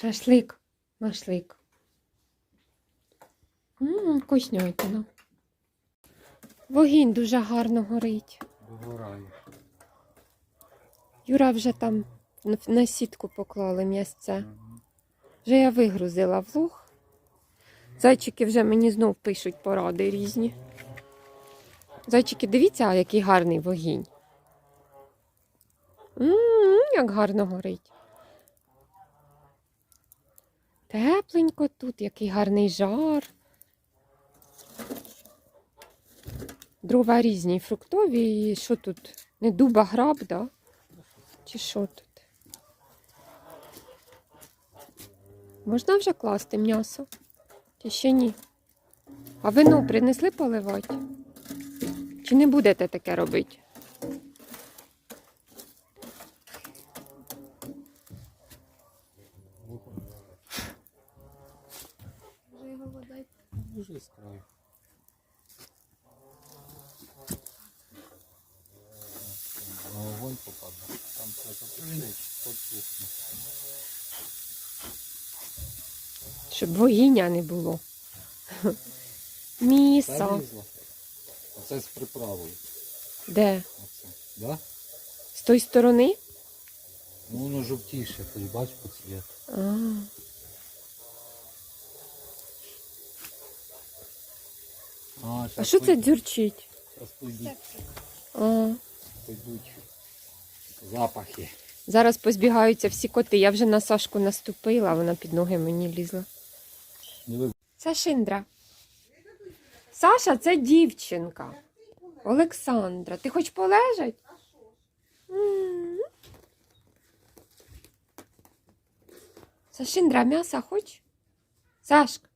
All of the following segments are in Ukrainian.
Шашлик, машлик. Ммм, вкуснятина. Вогінь дуже гарно горить. Догорає. Юра вже там на- сітку поклали м'ясце. Вже я вигрузила влог. Зайчики вже мені знов пишуть поради різні. Зайчики, дивіться, який гарний вогінь. М, як гарно горить. Тепленько тут, який гарний жар. Дрова різні, фруктові, і що тут? Не дуба граб, да? Чи що тут? Можна вже класти м'ясо? Чи ще ні? А вино принесли поливати? Чи не будете таке робити? Дуже з. На огонь попаде. Там треба прилить, потухне. Щоб вогіння не було. Міса. Залізло. Оце з приправою. Де? Оце. Да? З тої сторони? Ну воно жовтіше, ти ж бач по цвіту. А, А, а що це дзюрчить? А, запахи. зараз позбігаються всі коти. Я вже на Сашку наступила, вона під ноги мені лізла. Диви, Сашиндра. Саша, це дівчинка. Олександра. Ти хоч полежать? М. Сашиндра, м'яса хоч? Сашка.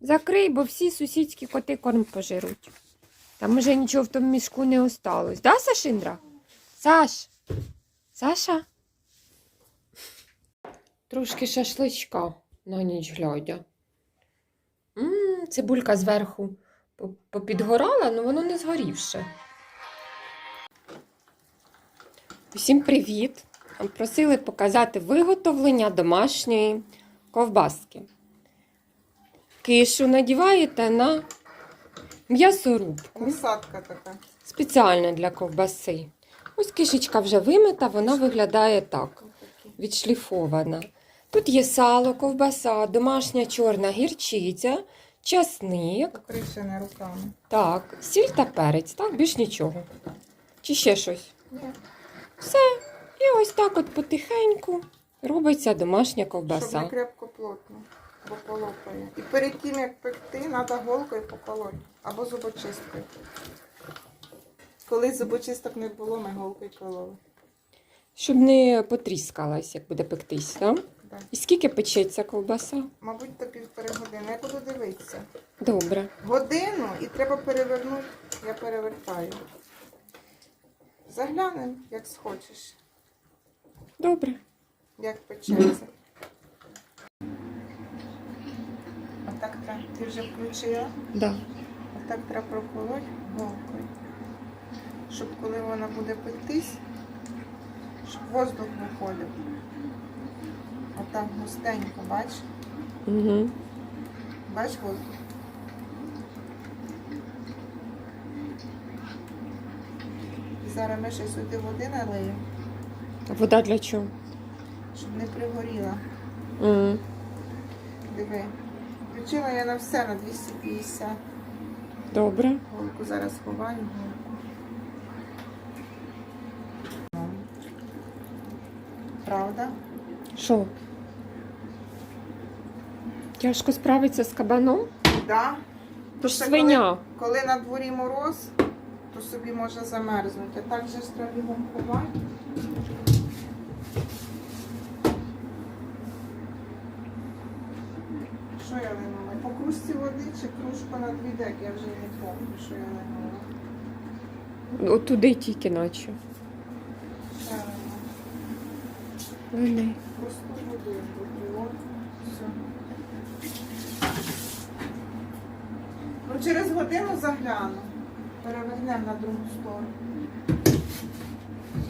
Закрий, бо всі сусідські коти корм пожируть. Там уже нічого в тому мішку не осталось. Да, Сашиндра? Саш? Саша? Трошки шашличка на ніч глядя. м цибулька зверху попідгорала, але воно не згорівше. Усім привіт! Просили показати виготовлення домашньої ковбаски. Кишу надіваєте на м'ясорубку Насадка така. спеціально для ковбаси. Ось кишечка вже вимита, вона виглядає так відшліфована. Тут є сало, ковбаса, домашня чорна гірчиця, часник, Покришена руками. так, сіль та перець, так, більш нічого. Чи ще щось? Ні. Все. І ось так от потихеньку робиться домашня Щоб не крепко плотно, бо полопає. І перед тим, як пекти, треба голкою поколоти або зубочисткою. Коли зубочисток не було, ми голкою кололи. Щоб не потріскалась, як буде пектись. Так? Да. І скільки печеться ковбаса? Мабуть, до півтори години. Я буду дивитися. Добре. Годину і треба перевернути. Я перевертаю. Заглянемо, як схочеш, Добре. як печеться. Отак треба. Ти вже включила? Да. Отак треба проколоть голкою. Щоб коли вона буде пектись, щоб воздух виходив. Отак густенько, бач? Угу. Бач воздух? Зараз ми ще сюди води налиємо, Вода для чого? щоб не пригоріла. М. Диви. Включила я на все на 250. Добре. Голку зараз ховаю голку. Правда? Що? Тяжко справитися з кабаном? Да. То ж Ще свиня. Коли, коли на дворі мороз, то собі може замерзнути. Так же ж треба його ховати. Що я линула? Кружці води чи кружка на дві дек? Я вже не пам'ятаю, що я линула. От туди тільки наче. Лини. Просто воду буду. От, все. Ну, через годину загляну. Перевернемо на другу сторону.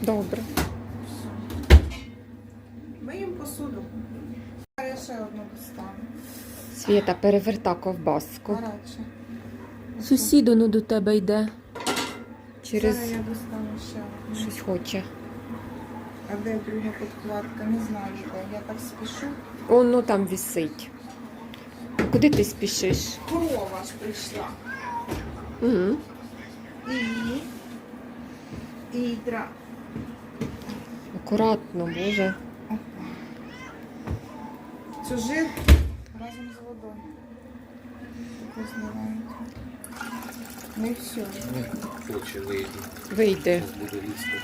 Добре. Все. Миємо посуду. Я ще одну достану. Світа переверта ковбаску. Гаряче. Сусід ну до тебе йде. Через Зараз я достану ще одну. щось хоче. А де друга подкладка? Не знаю де. Я так спішу. Воно там вісить. Куди ти спішиш? Корова ж прийшла. Угу. І. Ідра. Акуратно, боже. Цю зливають. Не все. Не хоче вийти. Вийде. Зараз буде лізти.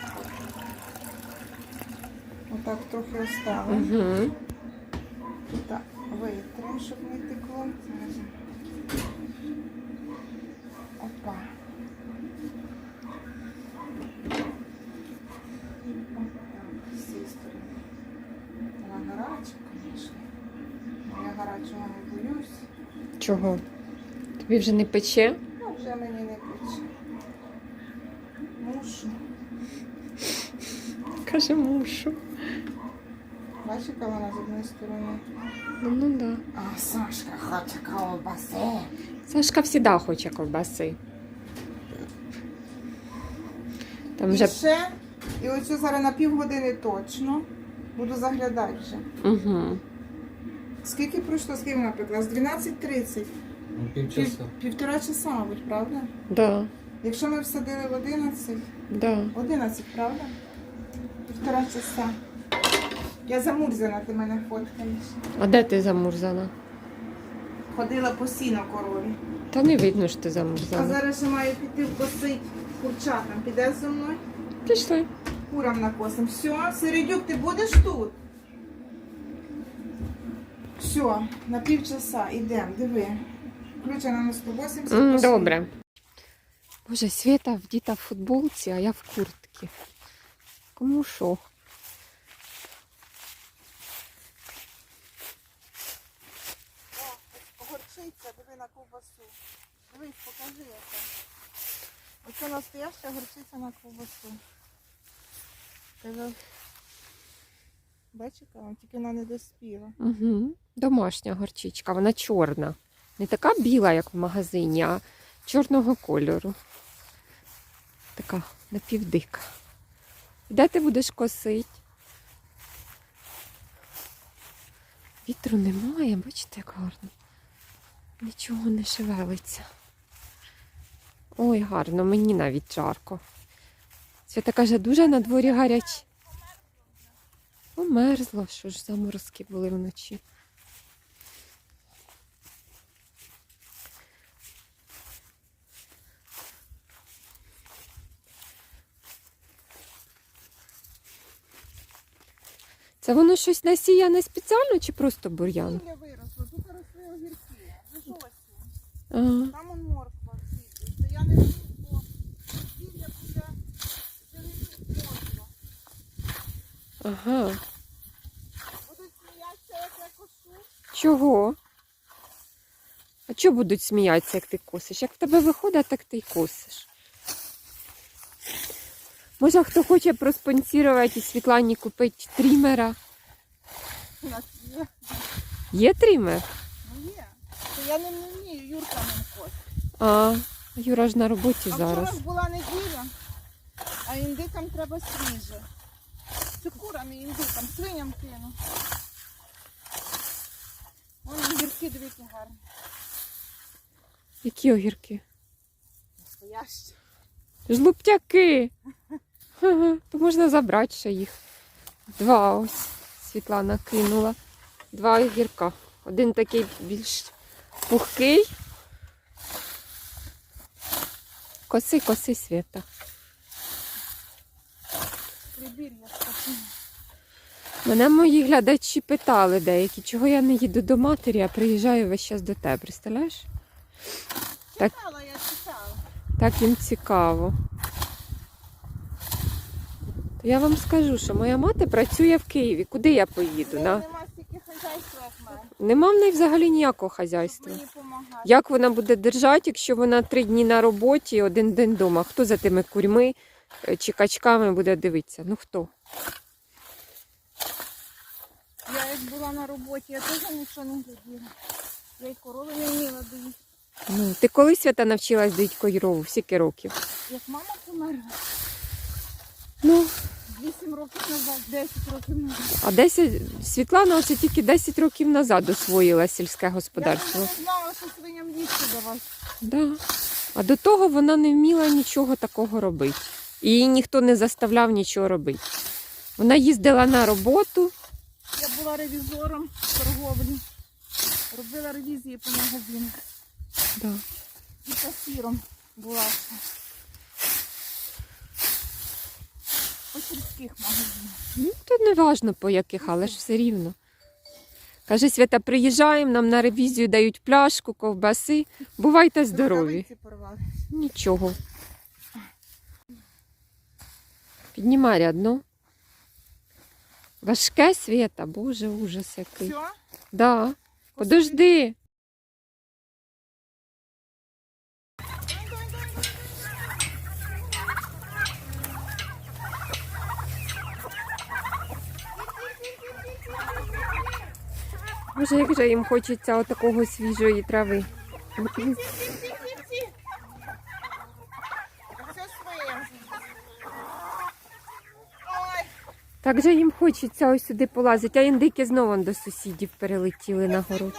Отак трохи оставимо. Угу. Так, витримо, щоб не текло. Опа. Отак, з цієї сторони. Вона гаряча, звісно. Гарячого не боюсь. Чого? Тобі вже не пече? Ну, вже мені не пече. Мушу. Каже, мушу. Бачиш, яка вона з одної сторони. Ну, ну да. А Сашка хоче ковбаси. Сашка завжди хоче ковбаси. Там І вже. ще, і оцю зараз на півгодини точно. Буду заглядати вже. Угу. Скільки пройшло, скільки вона пекла? З 12.30. Ну, Пів, півчаса. півтора часа, мабуть, правда? Да, Якщо ми всадили в 11, да. 11, правда? Півтора часа. Я замурзана, ти мене фоткаєш. А де ти замурзана? Ходила по сіно корові. Та не видно, що ти А замурзана. зараз ще маю піти вкосить курчатам. Підеш зі мною? Пішли. Курам накосим. Все, Середюк, ти будеш тут? Все, на півчаса йдемо, диви. Включена на 180. Добре. Боже, Свята вдіта в футболці, а я в куртці. Кому що? Горчиця, диви на ковбасу. Дивись, покажи яка. Оце настояща горчиця на ковбасу. Яка вона тільки вона не доспіла. Угу. Домашня горчичка, вона чорна. Не така біла, як в магазині, а чорного кольору. Така напівдика. Де ти будеш косити? Вітру немає, бачите, як гарно. Нічого не шевелиться. Ой, гарно, мені навіть жарко. Свята каже, дуже на дворі гаряче. Померзло, що ж заморозки були вночі. Це воно щось насіяне спеціально чи просто бур'ян? Гілля виросло, тут росли огірки. Там он морква. То я не люблю, бо гілля буде зеленіть морква. Ага. Будуть сміятися, як я кошу. Чого? А чого будуть сміятися, як ти косиш? Як в тебе виходить, так ти й косиш. Може, хто хоче проспонсірувати і Світлані купити трімера? У нас є. Є трімер? Ну є. То я не вмію, Юрка не косить. А, Юра ж на роботі А зараз. вчора ж була неділя, а індикам треба свіже. Це курам і індикам, свиням кину. Вон огірки, дивіться, гарні. Які огірки? Настоящі. Жлуптяки. То можна забрати ще їх. Два ось Світлана кинула. Два огірка. Один такий більш пухкий. Коси, коси свята. Прибір'я скажу. Мене мої глядачі питали деякі, чого я не їду до матері, а приїжджаю весь час до тебе. Представляєш? Так. Читала, я читала. Так їм цікаво. То я вам скажу, що моя мати працює в Києві. Куди я поїду? На... нема стільки хазяйства, як в мене. Нема в неї взагалі ніякого хазяйства. Мені допомагати. Як вона буде держати, якщо вона три дні на роботі, один день вдома? Хто за тими курьми чи качками буде дивитися? Ну хто? Я як була на роботі, я теж нічого не гляділа. Я й корови не вміла доїсти. Ну, ти коли свята навчилась доїть корову? Скільки років? Як мама померла, Ну, 8 років назад, 10 років назад. а 10, Світлана оце тільки 10 років назад освоїла сільське Я господарство. навіть не знала, що свиням їсти давати. Да. А до того вона не вміла нічого такого робити. І її ніхто не заставляв нічого робити. Вона їздила на роботу. Я була ревізором торговлі. Робила ревізії по магазинах. Да. І касіром була. По сільських магазинах. Ну, то не важно по яких, але ж все рівно. Каже, Свята, приїжджаємо, нам на ревізію дають пляшку, ковбаси. Бувайте здорові. Рукавиці порвали. Нічого. Піднімай рядно. Важке свята, боже, ужас який. Все? Да. Подожди. Боже, як же їм хочеться отакого свіжої трави. Все своє. Ой, Так же їм хочеться ось сюди полазити, а індики знову до сусідів перелетіли на город.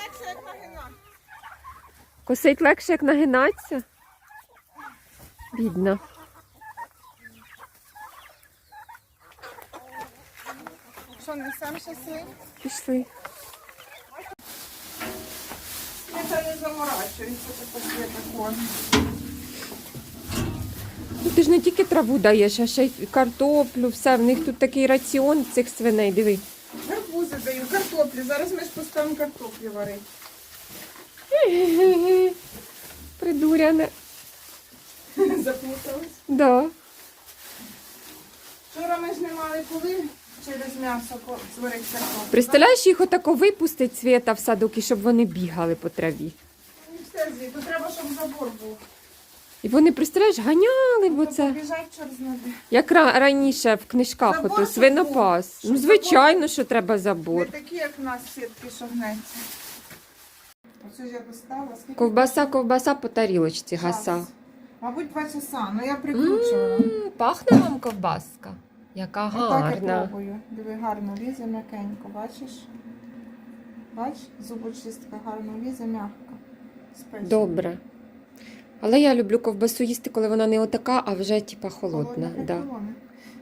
Косить легше, як нагинатися. Бідна. Що, не сам щасливий? Пішли. Я не заморачується таке такое. Ну, ти ж не тільки траву даєш, а ще й картоплю, все. В них тут такий раціон цих свиней. Диви. Гарбузи даю, картоплі. Зараз ми ж поставимо картоплі варити. Придуряне. Заплутались. Да. Вчора ми ж не мали коли через м'ясо по- зварити картоплю. Представляєш, їх отако випустить світа в садок і щоб вони бігали по траві. Ну, Все звідти. Треба, щоб забор був. І вони, представляєш, ганяли, бо це. Як ра- раніше в книжках, Забор, ото щоб свинопас. був. Ну, Щоб звичайно, що треба Не забор. такі, як в нас сітки, що гнеться. Оце ж я достала. Скільки? Ковбаса, ковбаса по тарілочці Час. гаса. Мабуть, два часа, але я прикручувала. М, Пахне вам ковбаска. Яка Отак я гарна. пробую. Диви, гарно лізе м'якенько, бачиш? Бач, зубочистка гарно лізе м'яко. Спечена. Добре. Але я люблю ковбасу їсти, коли вона не отака, а вже типа холодна. Да. холодна.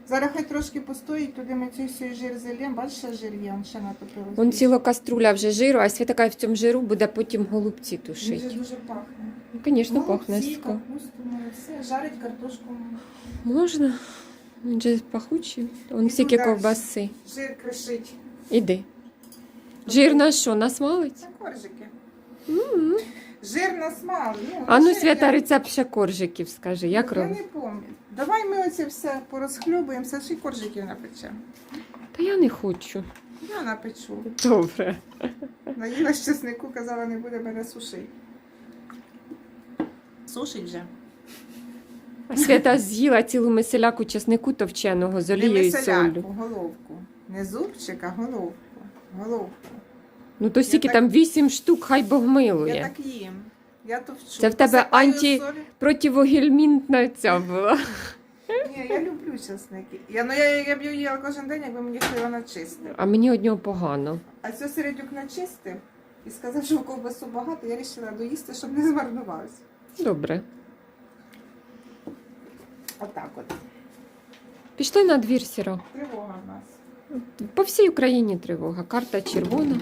Зараз хай трошки постоїть, туди ми цей всій жир зальємо. Бачиш, жир є, он ще натопилось. Вон ціла каструля вже жиру, а свята каже, в цьому жиру буде потім голубці Він же тушити. дуже пахне. Ну, звісно, пахне. ско. капусту, ну, все. Жарить картошку. Можна. Він же пахучий. Вон І стільки туди ковбаси. Жир кришить. Іди. Жир на що? На смалець? Це коржики. М. Жир на смал. Ну, А ну, свята рецепт ще коржиків, скажи, як Я робити? не пам'ятаю. Давай ми оце все порозхлюбуємо, все ще й коржиків напечемо. Та я не хочу. Я напечу. Добре. Наїлась чеснику, казала, не буде мене сушити. Сушить вже. А свята з'їла цілу миселяку чеснику товченого з Не олією і миселяку, солью. головку. Не зубчик, а головку. Головку. Ну то стільки так- там вісім штук, хай Бог Я так їм. Я товчу. Це в тебе Посипаю анті- солі. Противогельмінтна ця була. Ні, я люблю чесники. Я, ну, я, я б її їла кожен день, якби мені хто його начистив. А мені од нього погано. А цю середюк начистив і сказав, що в ковбасу багато, я вирішила доїсти, щоб не змарнувався. Добре. Отак от. Пішли на двір сіро. Тривога в нас. По всій Україні тривога. Карта червона.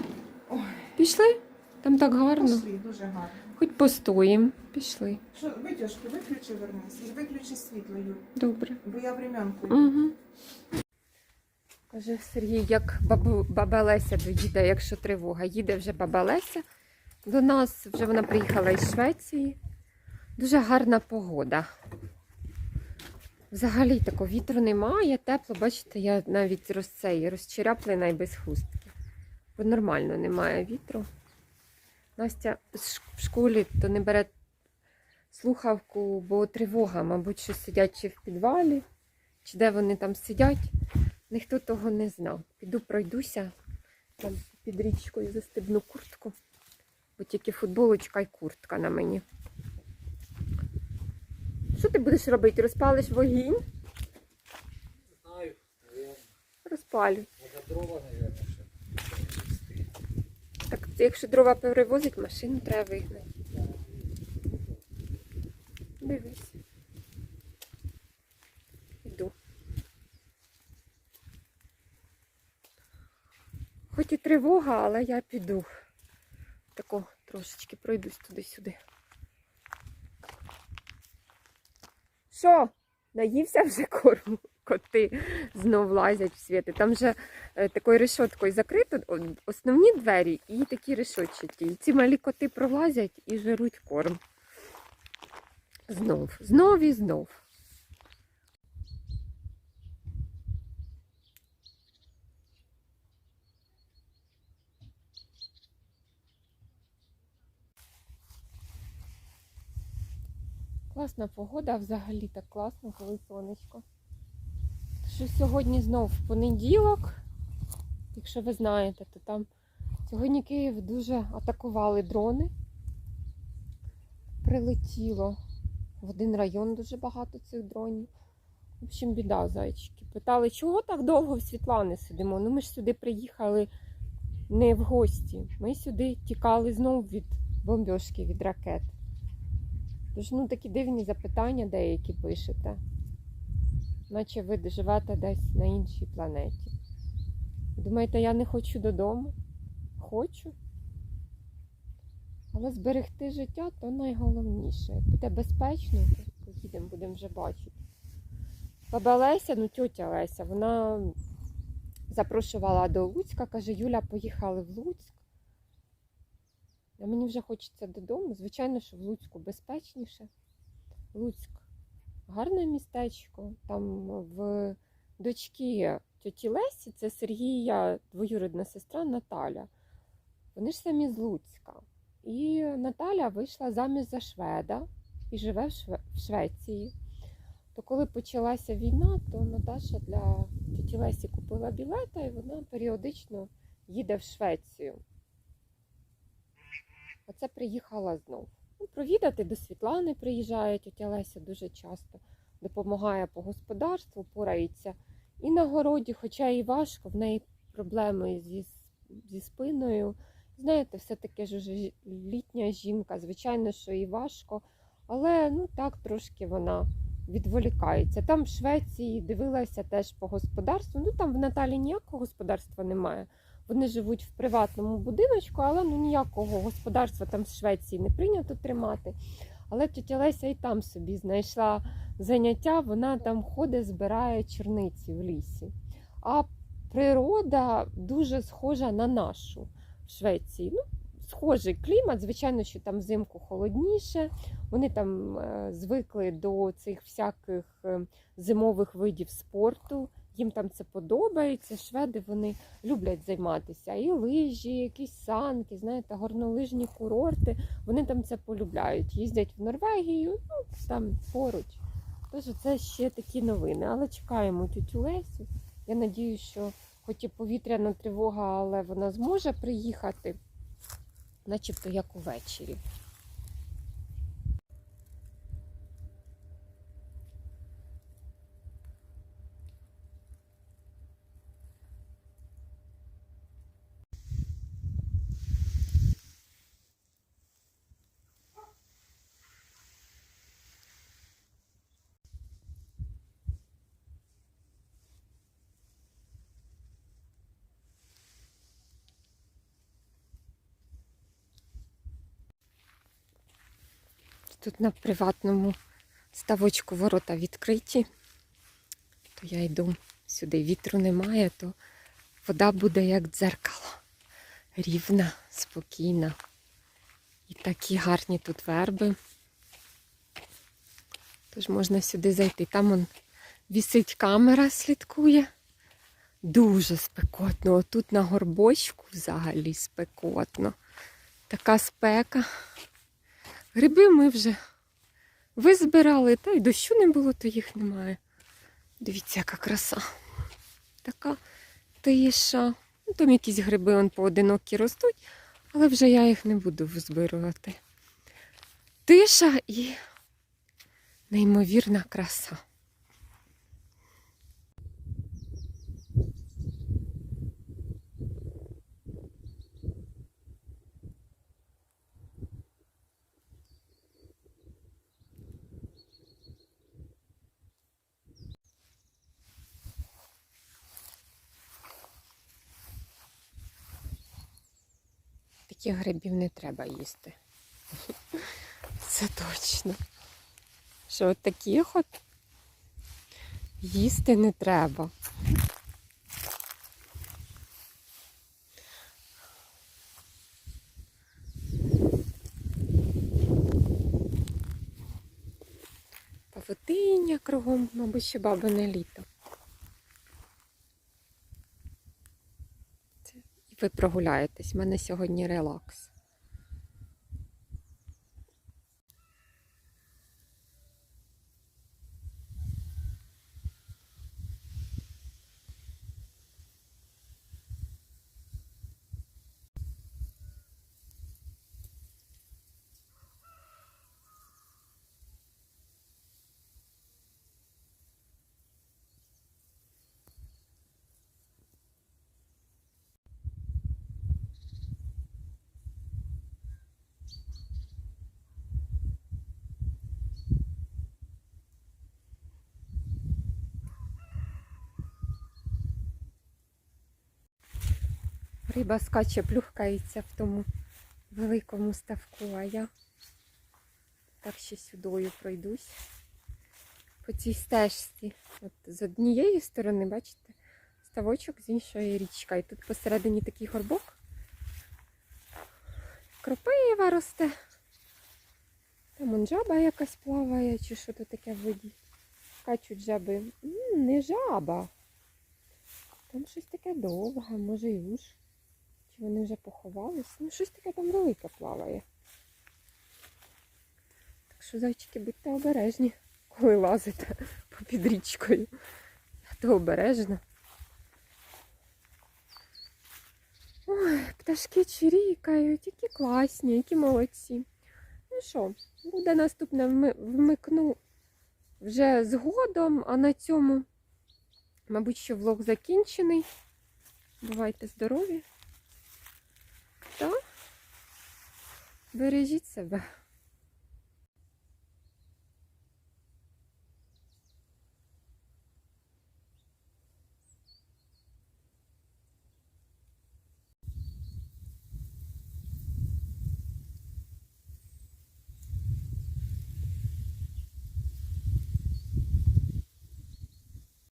Пішли? Там так гарно. Пошли, дуже гарно. Хоч постоїмо. Пішли. Що, витяжки, виключи, вернись. І виключи світло, Юль, Добре. бо я временку. Угу. Каже Сергій, як бабу, баба Леся доїде, якщо тривога. Їде вже баба Леся до нас. Вже вона приїхала із Швеції. Дуже гарна погода. Взагалі такого вітру немає, тепло, бачите, я навіть роз цей, розчеряплена і без хустки. Бо нормально немає вітру. Настя в школі то не бере слухавку, бо тривога, мабуть, що сидять чи в підвалі, чи де вони там сидять. Ніхто того не знав. Піду пройдуся, Там під річкою застебну куртку. Бо тільки футболочка і куртка на мені. Що ти будеш робити? Розпалиш вогінь? Не Знаю. Надо дрова, привезти. Так, якщо дрова перевозить, машину треба вигнати. Дивись. Іду. Хоч і тривога, але я піду. Тако трошечки пройдусь туди-сюди. Що? Наївся вже корму? Коти знов лазять в світи. Там же е, такою решоткою закрито основні двері і такі решотчаті. І ці малі коти пролазять і жируть корм. Знов, знов і знов. Класна погода, взагалі так класно, коли сонечко. Що сьогодні знов понеділок, якщо ви знаєте, то там сьогодні Київ дуже атакували дрони. Прилетіло в один район дуже багато цих дронів. В общем, біда, зайчики. Питали, чого так довго в Світлани сидимо? Ну ми ж сюди приїхали не в гості. Ми сюди тікали знову від бомбьошки, від ракет. Тож, ну такі дивні запитання деякі пишете наче ви живете десь на іншій планеті. Думаєте, я не хочу додому? Хочу. Але зберегти життя то найголовніше. Буде безпечно, то будемо вже бачити. Баба Леся, ну тьотя Леся, вона запрошувала до Луцька, каже, Юля, поїхали в Луцьк. А мені вже хочеться додому. Звичайно, що в Луцьку безпечніше. Луцьк гарне містечко. Там в дочки тьоті Лесі, це Сергія, двоюрідна сестра Наталя. Вони ж самі з Луцька. І Наталя вийшла заміж за шведа і живе в, Шве- в Швеції. То коли почалася війна, то Наташа для тьоті Лесі купила білета і вона періодично їде в Швецію. Оце приїхала знов. Ну, провідати до Світлани приїжджає тетя Леся дуже часто, допомагає по господарству, порається і на городі, хоча і важко, в неї проблеми зі, зі спиною. Знаєте, все-таки ж літня жінка, звичайно, що і важко, але ну так трошки вона відволікається. Там в Швеції дивилася теж по господарству. Ну там в Наталі ніякого господарства немає. Вони живуть в приватному будиночку, але ну ніякого господарства там в Швеції не прийнято тримати. Але тетя Леся і там собі знайшла заняття, вона там ходить, збирає черниці в лісі. А природа дуже схожа на нашу в Швеції. Ну, схожий клімат, звичайно, що там взимку холодніше. Вони там е, звикли до цих всяких е, зимових видів спорту. Їм там це подобається. Шведи вони люблять займатися. І лижі, якісь санки, знаєте, горнолижні курорти. Вони там це полюбляють. Їздять в Норвегію, ну там поруч. Тож це ще такі новини. Але чекаємо тютю Лесю. Я надію, що хоч і повітряна тривога, але вона зможе приїхати, начебто як увечері. Тут на приватному ставочку ворота відкриті, то я йду сюди. Вітру немає, то вода буде як дзеркало. Рівна, спокійна. І такі гарні тут верби. Тож можна сюди зайти. Там он вісить камера, слідкує. Дуже спекотно. Отут на горбочку взагалі спекотно. Така спека. Гриби ми вже визбирали, та й дощу не було, то їх немає. Дивіться, яка краса. Така тиша. Ну, там якісь гриби он поодинокі ростуть, але вже я їх не буду збирати. Тиша і неймовірна краса. Таких грибів не треба їсти. Це точно. Що от таких от їсти не треба. Павутиння кругом, мабуть, ще бабине літо. Це- І ви прогуляєтесь. У мене сьогодні релакс. Риба скаче, плюхкається в тому великому ставку, а я так ще сюдою пройдусь по цій стежці. От з однієї сторони, бачите, ставочок, з іншої річка. І тут посередині такий горбок. Кропива росте. Там жаба якась плаває, чи що то таке в воді. Скачуть жаби. М, не жаба. Там щось таке довге, може і уж. Чи вони вже поховались? Ну, щось таке там велике плаває. Так що, зайчики, будьте обережні, коли лазите попід річкою. То обережно. Ой, пташки чирікають, які класні, які молодці. Ну що, буде наступне вмикну вже згодом, а на цьому, мабуть, що влог закінчений. Бувайте здорові. Та бережіть себе.